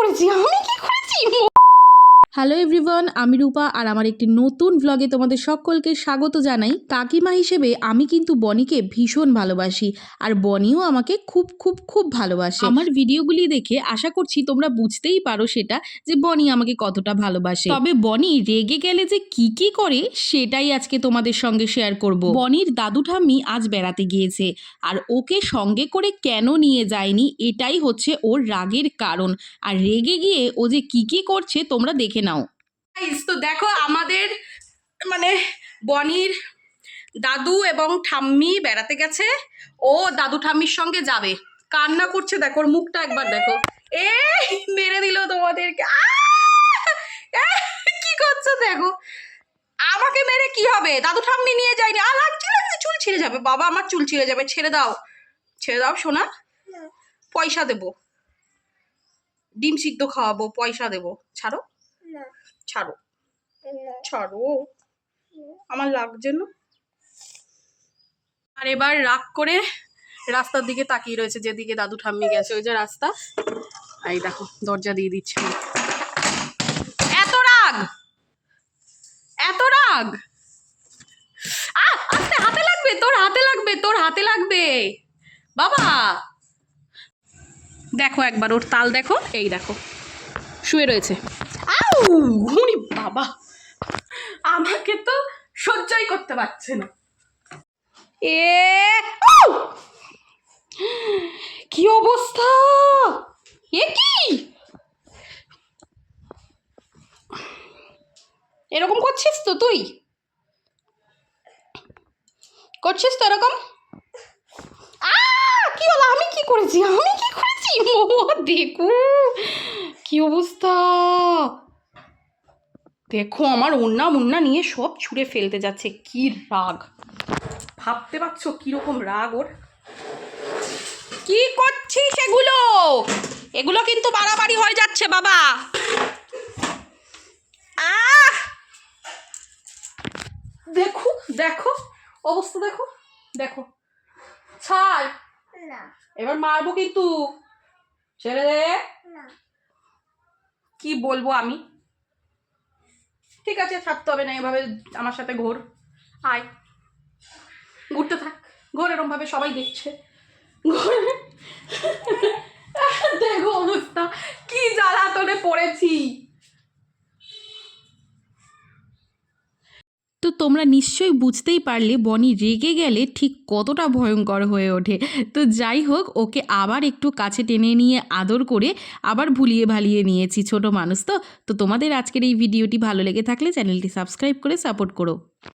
করেছি আমি কি করেছি হ্যালো এভরিওয়ান আমি রূপা আর আমার একটি নতুন ভ্লগে তোমাদের সকলকে স্বাগত জানাই। কাকিমা হিসেবে আমি কিন্তু বনিকে ভীষণ ভালোবাসি আর বনিও আমাকে খুব খুব খুব ভালোবাসে। আমার ভিডিওগুলি দেখে আশা করছি তোমরা বুঝতেই পারো সেটা যে বনি আমাকে কতটা ভালোবাসে। তবে বনি রেগে গেলে যে কি কি করে সেটাই আজকে তোমাদের সঙ্গে শেয়ার করব। বনির দাদু ঠাম্মি আজ বেড়াতে গিয়েছে আর ওকে সঙ্গে করে কেন নিয়ে যায়নি এটাই হচ্ছে ওর রাগের কারণ। আর রেগে গিয়ে ও যে কি কি করছে তোমরা দেখে নাও। তো দেখো আমাদের মানে বনির দাদু এবং ঠাম্মি বেড়াতে গেছে। ও দাদু ঠাম্মির সঙ্গে যাবে। কান্না করছে দেখো ওর মুখটা একবার দেখো। এ মেরে দিল তোমাদেরকে! কি করছ দেখো? আমাকে মেরে কি হবে? দাদু ঠাম্মি নিয়ে যায়নি। আর লাগছে লাগছে চুল ছিঁড়ে যাবে। বাবা আমার চুল ছিঁড়ে যাবে। ছেড়ে দাও। ছেড়ে দাও সোনা। পয়সা দেবো। ডিম সিদ্ধ খাওয়াবো পয়সা দেবো। ছাড়ো। ছাড়ো। ছাড়ো। আমার লাগছে না আর এবার রাগ করে রাস্তার দিকে তাকিয়ে রয়েছে যেদিকে দাদু ঠাম্মি গেছে। ওই যে রাস্তা। এই দেখো দরজা দিয়ে দিচ্ছে। এত রাগ! এত রাগ! আস্তে হাতে লাগবে তোর হাতে লাগবে তোর হাতে লাগবে। বাবা! দেখো একবার ওর তাল দেখো এই দেখো শুয়ে রয়েছে। উনি বাবা। আমাকে তো সহ্যই করতে পারছে না। এ কি অবস্থা? এ কি? এরকম করছিস তো তুই? করছিস তো এরকম? কি হলো? আমি কি করেছি? আমি কি করেছি? দেখো। কি অবস্থা? দেখো আমার ওন্না মুন্না নিয়ে সব ছুঁড়ে ফেলতে যাচ্ছে কি রাগ। ভাবতে পারছ কীরকম রাগ ওর? কি করছিস এগুলো? এগুলো কিন্তু বাড়াবাড়ি হয়ে যাচ্ছে বাবা। আহ! দেখো দেখো অবস্থা দেখো দেখো। ছাড়। এবার মারবো কিন্তু। ছেড়ে দে। কি বলব আমি? ঠিক আছে, থাকতে হবে না, এভাবে আমার সাথে ঘোর। আয়। ঘুরতে থাক। ঘোর, এরমভাবে সবাই দেখছে। ঘোর। দেখো অবস্থা কি জ্বালাতনে পড়েছি তো তোমরা নিশ্চয়ই বুঝতেই পারলে বনি রেগে গেলে ঠিক কতটা ভয়ঙ্কর হয়ে ওঠে। তো যাই হোক, ওকে আবার একটু কাছে টেনে নিয়ে আদর করে আবার ভুলিয়ে ভালিয়ে নিয়েছি ছোট মানুষ তো। তো তোমাদের আজকের এই ভিডিওটি ভালো লেগে থাকলে চ্যানেলটি সাবস্ক্রাইব করে সাপোর্ট করো।